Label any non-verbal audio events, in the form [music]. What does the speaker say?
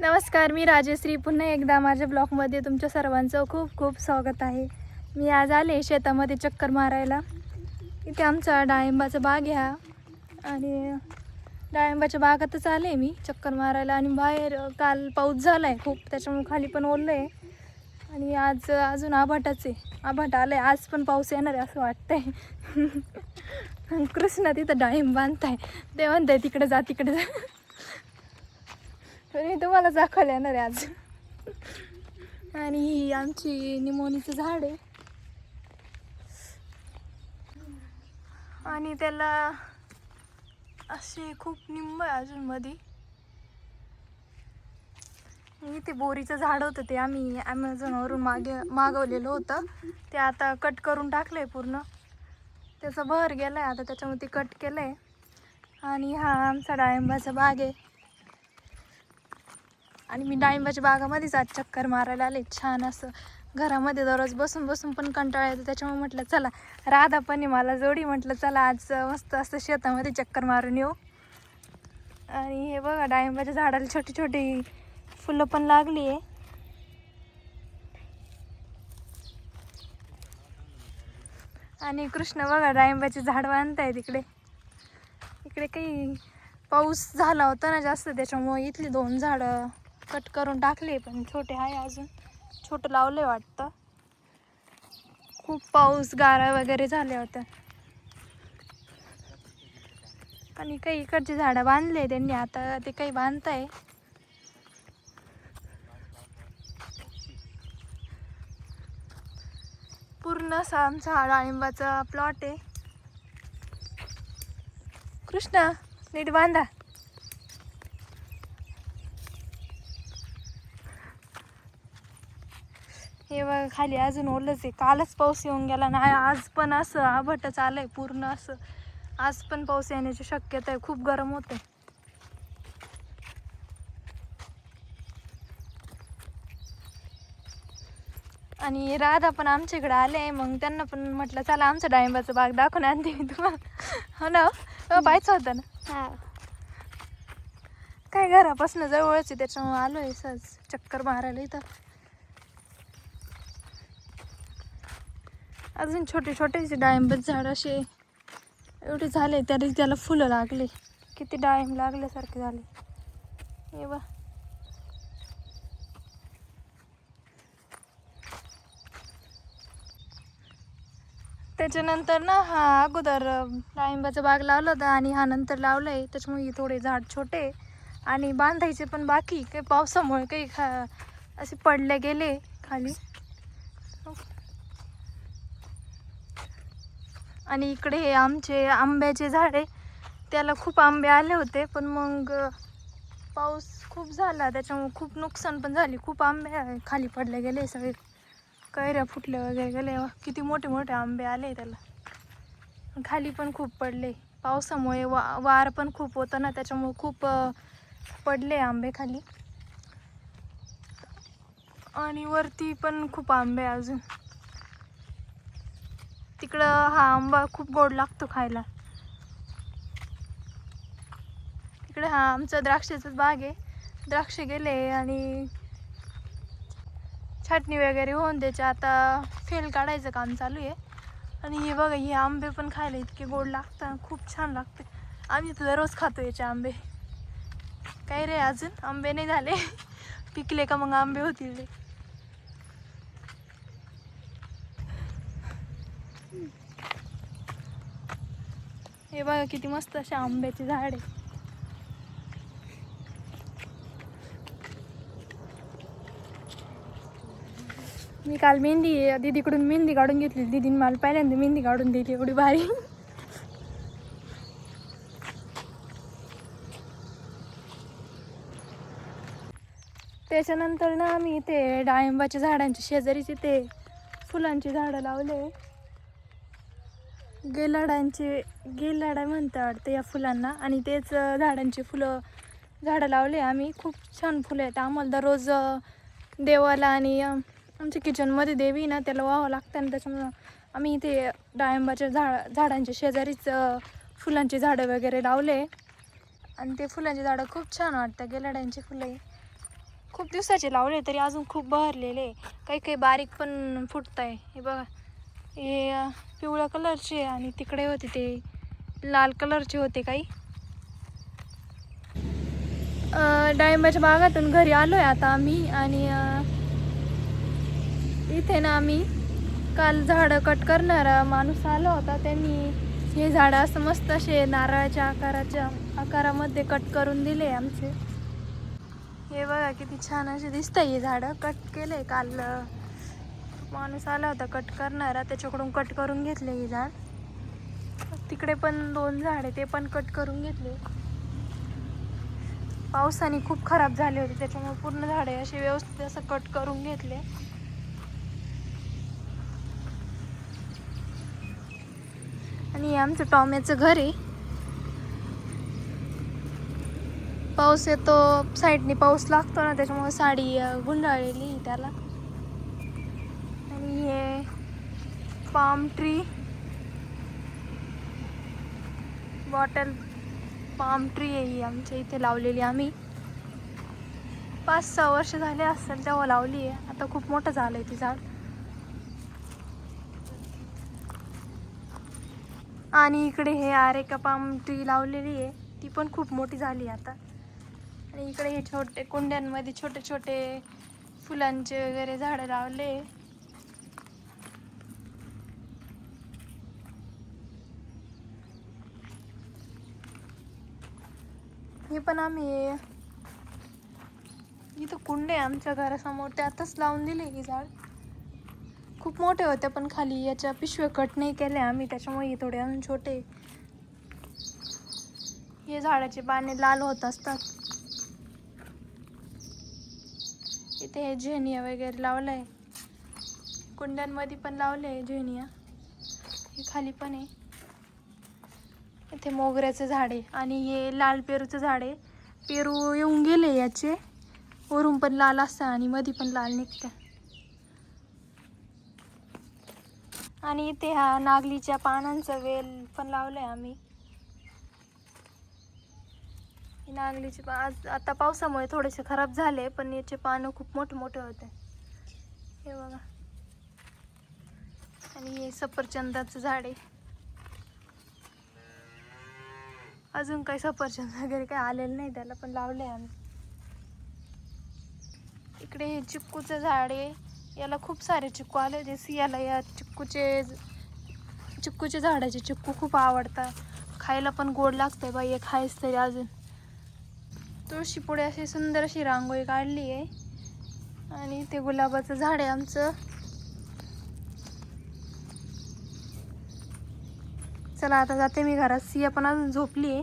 नमस्कार मी राजेश्री. पुन्हा एकदा माझ्या ब्लॉगमध्ये तुमच्या सर्वांचं खूप खूप स्वागत आहे. मी आज आले शेतामध्ये चक्कर मारायला. इथे आमचा डाळिंबाचा बाग ह्या आणि डाळिंबाच्या बागातच आले मी चक्कर मारायला. आणि बाहेर काल पाऊस झाला आहे खूप त्याच्यामुळे खाली पण ओललं आहे आणि आज अजून आभाटाच आहे. आभाट आलं आहे आज पण पाऊस येणार आहे असं वाटतंय. [laughs] कृष्णा तिथं डाळिंब बांधताय. ते म्हणताय तिकडे जा तिकडे जा. मी तुम्हाला दाखवायला येणार आहे आज आणि ही आमची निमोनीचं झाड आहे. आणि त्याला असे खूप निंब आहे अजून मध्ये इथे बोरीचं झाड होतं ते आम्ही ॲमेझॉनवरून मागे मागवलेलं होतं. ते आता कट करून टाकलं आहे पूर्ण. त्याचा बहर गेला आहे आता त्याच्यामध्ये ते कट केलं आहे आणि हा आमचा डाळिंबाचा बाग आहे. आणि मी डाळिंबाच्या बागामध्येच आज चक्कर मारायला आले. छान असं घरामध्ये दररोज बसून बसून पण कंटाळा येतो. त्याच्यामुळे म्हटलं चला राधा पण मला जोडी. म्हटलं चला आज मस्त असं शेतामध्ये चक्कर मारून येऊ. आणि हे बघा डाळिंबाच्या झाडाला छोटी छोटी फुलं पण लागली आहे. आणि कृष्ण बघा डाळिंबाचे झाड आहे तिकडे. इकडे काही पाऊस झाला होता ना जास्त त्याच्यामुळे इथली दोन झाडं कट करून टाकले पण छोटे आहे अजून. छोटं लावलं वाटतं. खूप पाऊस गारा वगैरे झाल्या होत्या. आणि काही इकडचे झाडं बांधले त्यांनी आता ते काही बांधताय. पूर्ण असा आमचा डाळिंबाचा प्लॉट आहे. कृष्णा नीट बांधा. हे बघा खाली अजून ओलंच आहे. कालच पाऊस येऊन गेला ना. आज पण असं आभटच आलंय पूर्ण असं. आज पण पाऊस येण्याची शक्यता आहे. खूप गरम होते आणि राधा पण आमच्या इकडे आले. मग त्यांना पण म्हटलं चला आमचं डाळिंबाचं बाग दाखवून आणते मी तुम्हाला हो ना हो, पाहायचं होतं ना? हा. काय घरापासून जवळच आहे त्याच्यामुळे आलोय सहज. चक्कर मारायला इथं. अजून छोटे छोटेचे डाळिंबच झाड असे एवढे झाले तरी त्याला फुलं लागले. किती डाळिंब लागल्यासारखे झाले. हे बा त्याच्यानंतर ना हा अगोदर डाळिंबाचा बाग लावला होता आणि हा नंतर लावला आहे त्याच्यामुळे थोडे झाड छोटे आणि बांधायचे पण बाकी. काही पावसामुळे काही खा असे पडले गेले खाली. आणि इकडे हे आमचे आंब्याचे झाड आहे त्याला खूप आंबे आले होते पण मग पाऊस खूप झाला त्याच्यामुळे खूप नुकसान पण झाली. खूप आंबे खाली पडले गेले सगळे कैऱ्या फुटले वगैरे गेले. किती मोठे मोठे आंबे आले त्याला. खाली पण खूप पडले. पावसामुळे वा वार पण खूप होतं ना त्याच्यामुळे खूप पडले आंबे खाली. आणि वरती पण खूप आंबे आहे अजून. तिकडं हा आंबा खूप गोड लागतो खायला. तिकडे हा आमचा द्राक्षाचाच बाग आहे. द्राक्ष गेले आणि छाटणी वगैरे होऊन त्याचे आता फेल काढायचं काम चालू आहे. आणि हे बघा हे आंबे पण खायला इतके गोड लागतात खूप छान लागते. आम्ही तर दररोज खातो याचे आंबे. काय रे अजून? आंबे नाही झाले. पिकले का मग आंबे होतील ते? हे बघा किती मस्त असे आंब्याचे झाड आहे मी काल मेहंदी दीदीकडून मेहंदी काढून घेतली. दीदीने मला पहिल्यांदा मेहंदी काढून दिली एवढी भारी. त्याच्यानंतर ना आम्ही ते डाळिंबाच्या झाडांच्या शेजारीच ते फुलांची झाडं लावले. गेलाडांचे गेलाडा म्हणता वाटतं या फुलांना. आणि तेच झाडांची फुलं झाडं लावले आम्ही. खूप छान फुलं आहेत. आम्हाला दररोज देवाला आणि आमच्या किचनमध्ये देवी ना त्याला व्हावं लागतं. आणि त्याच्यामुळं आम्ही इथे डाळिंबाच्या झाड झाडांच्या शेजारीच फुलांचे फुलांची झाडं वगैरे लावले. आणि ते फुलांची झाडं खूप छान वाटतं. गेलाड्यांची फुलं खूप दिवसाचे लावले तरी अजून खूप बहरलेले काही काही बारीक पण फुटत आहे हे बघा. हे पिवळ्या कलरचे आणि तिकडे होते ते लाल कलरचे होते काही. डाळिंबाच्या बागातून घरी आलो आहे आता आम्ही आणि इथे ना आम्ही काल झाडं कट करणारा माणूस आला होता. त्यांनी हे झाडं असं मस्त असे नारळाच्या आकाराच्या आकारामध्ये कट करून दिले आमचे. हे बघा किती छान असे दिसत हे झाडं. कट केले काल माणूस आला होता कट करणारा. त्याच्याकडून कट करून घेतले ही झाड. तिकडे पण दोन झाड आहे ते पण कट करून घेतले. पावसाने खूप खराब झाले होते त्याच्यामुळे पूर्ण झाडे असे व्यवस्थित असं कट करून घेतले. आणि आमचं टॉम्याचं घर आहे. पाऊस येतो साईडने पाऊस लागतो ना त्याच्यामुळे साडी गुंडाळलेली त्याला आणि हे palm tree bottle palm tree आहे ही आमच्या इथे लावलेली आम्ही. पाच सहा वर्ष झाले असेल तेव्हा लावली आहे. आता खूप मोठं झालंय ती झाड. आणि इकडे हे आरेका पाम ट्री लावलेली आहे. ती पण खूप मोठी झाली आता. आणि इकडे हे छोटे कुंड्यांमध्ये छोटे छोटे फुलांचे वगैरे झाडं लावले हे पण आम्ही इथं कुंड आहे आमच्या घरासमोर. त्यातच लावून दिले ही झाड. खूप मोठे होते पण खाली याच्या पिशव्या कट नाही केल्या आम्ही. त्याच्यामुळे हे थोडे अजून छोटे. हे झाडाचे पाने लाल होत असतात. इथे हे झेनिया वगैरे लावलंय. कुंड्यांमध्ये पण लावलंय झेनिया. हे खाली पण आहे. इथे मोगऱ्याचं झाड आहे आणि हे लाल पेरूचं झाड आहे. पेरू येऊन गेले याचे. वरून पण लाल असतं आणि मध्ये पण लाल निघतं. आणि इथे हा नागलीच्या पानांचा वेल पण लावलाय आम्ही. नागलीचे पा आज आता पावसामुळे थोडेसे खराब झाले पण याचे पानं खूप मोठे मोठे होते. हे बघा. आणि हे सफरचंदाचं झाड आहे. अजून काही सफरचंद वगैरे काही आलेलं नाही त्याला पण लावले आम्ही. इकडे हे चिक्कूचं झाड आहे. याला खूप सारे चिक्कू आले. जसे सियाला या चिक्कूचे चिक्कूच्या झाडाचे चिक्कू खूप आवडतात. खायला पण गोड लागतंय बाई एक खायच तरी अजून. तुळशी पुढे अशी सुंदर अशी रांगोळी काढली आहे. आणि ते गुलाबाचं झाड आहे आमचं. चला आता जाते मी घरात. सिया पण अजून झोपली आहे